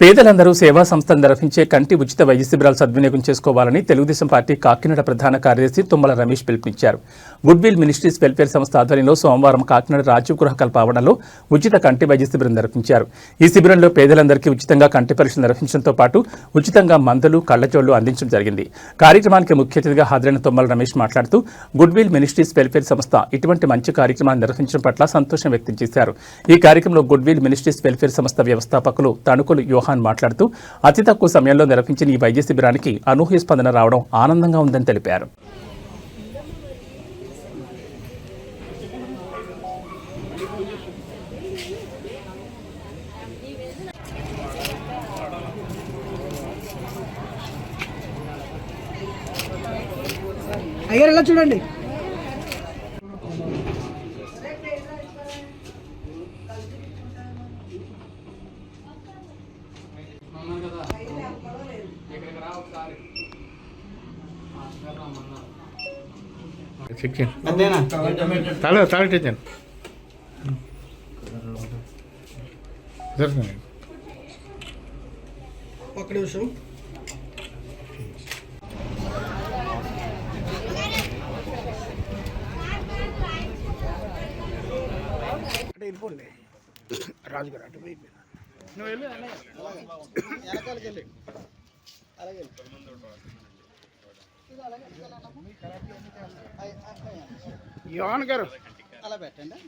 పేదలందరూ సేవా సంస్థలు నిర్వహించే కంటి ఉచిత వైద్య శిబిరాలు సద్వినియోగం చేసుకోవాలని తెలుగుదేశం పార్టీ కాకినాడ ప్రధాన కార్యదర్శి తుమ్మల రమేష్ పిలుపునిచ్చారు. గుడ్ విల్ మినిస్ట్రీస్ వెల్ఫేర్ సంస్థ ఆధ్వర్యంలో సోమవారం కాకినాడ రాజీవ్ గృహ కల్పావడంలో ఉచిత కంటి వైద్య శిబిరం నిర్వహించారు. ఈ శిబిరంలో పేదలందరికీ ఉచితంగా కంటి పరీక్షలు నిర్వహించడంతో పాటు ఉచితంగా మందులు కళ్ళజోళ్ళు అందించడం జరిగింది. కార్యక్రమానికి ముఖ్య అతిథిగా హాజరైన తుమ్మల రమేష్ మాట్లాడుతూ గుడ్ విల్ మినిస్ట్రీస్ వెల్ఫేర్ సంస్థ ఇటువంటి మంచి కార్యక్రమాన్ని నిర్వహించడం పట్ల సంతోషం వ్యక్తం చేశారు. ఈ కార్యక్రమంలో గుడ్ విల్ మినిస్ట్రీస్ వెల్ఫేర్ సంస్థ వ్యవస్థాపకులు తణుకులు చౌహాన్ మాట్లాడుతూ అతి తక్కువ సమయంలో నిర్వహించిన ఈ వైద్య శిబిరానికి అనూహ్య స్పందన రావడం ఆనందంగా ఉందని తెలిపారు. అయ్యారు ఎలా చూడండి? చెక్ చేయండి తాళ తాళ చేయండి జరుగుతుంది ఒక్క నిమిషం. వెళ్ళిపోండి రాజుగారు అటు పోయి నువ్వు వెళ్ళు యోహన్ గారు. అలా పెట్టండి.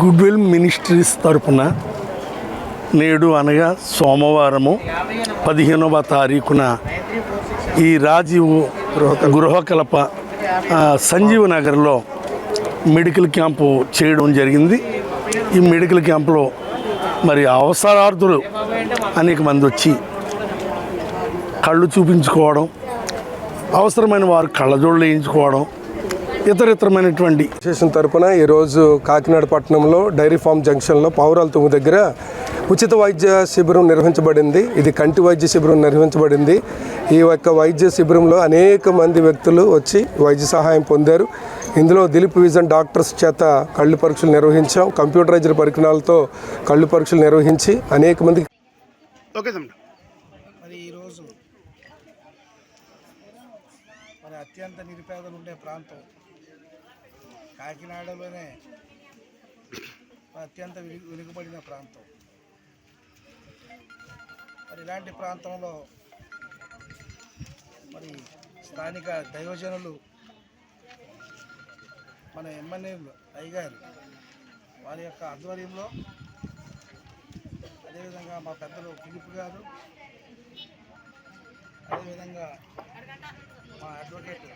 గుడ్ విల్ మినిస్ట్రీస్ తరపున నేడు అనగా సోమవారము పదిహేనవ తారీఖున ఈ రాజీవ్ గృహకల్ప. సంజీవ్ నగర్లో మెడికల్ క్యాంపు చేయడం జరిగింది. ఈ మెడికల్ క్యాంపులో మరి అవసరార్థులు అనేక మంది వచ్చి కళ్ళు చూపించుకోవడం అవసరమైన వారు కళ్ళజోళ్ళు వేయించుకోవడం ఇతర ఇతరమైనటువంటి అసోసియేషన్ తరపున ఈరోజు కాకినాడ పట్టణంలో డైరీ ఫామ్ జంక్షన్లో పౌరాల తుమ్ము దగ్గర ఉచిత వైద్య శిబిరం నిర్వహించబడింది. ఇది కంటి వైద్య శిబిరం నిర్వహించబడింది. ఈ యొక్క వైద్య శిబిరంలో అనేక మంది వ్యక్తులు వచ్చి వైద్య సహాయం పొందారు. ఇందులో దిలీప్ విజన్ డాక్టర్స్ చేత కళ్ళు పరీక్షలు నిర్వహించాం. కంప్యూటరైజ్డ్ పరికరాలతో కళ్ళు పరీక్షలు నిర్వహించి అనేక మంది ఓకే తమ్ముడు మరి ఈరోజు మరి అత్యంత నిరుపేదలు ఉండే ప్రాంతం కాకినాడలోనే అత్యంత వెను- వెనుకబడిన ప్రాంతం. మరి ఇలాంటి ప్రాంతంలో స్థానిక దైవజనులు మన ఎమ్మెల్యేలు అయ్యగారు వారి యొక్క ఆధ్వర్యంలో అదేవిధంగా మా పెద్దలు ఫిలిప్ గారు అదేవిధంగా మా అడ్వకేట్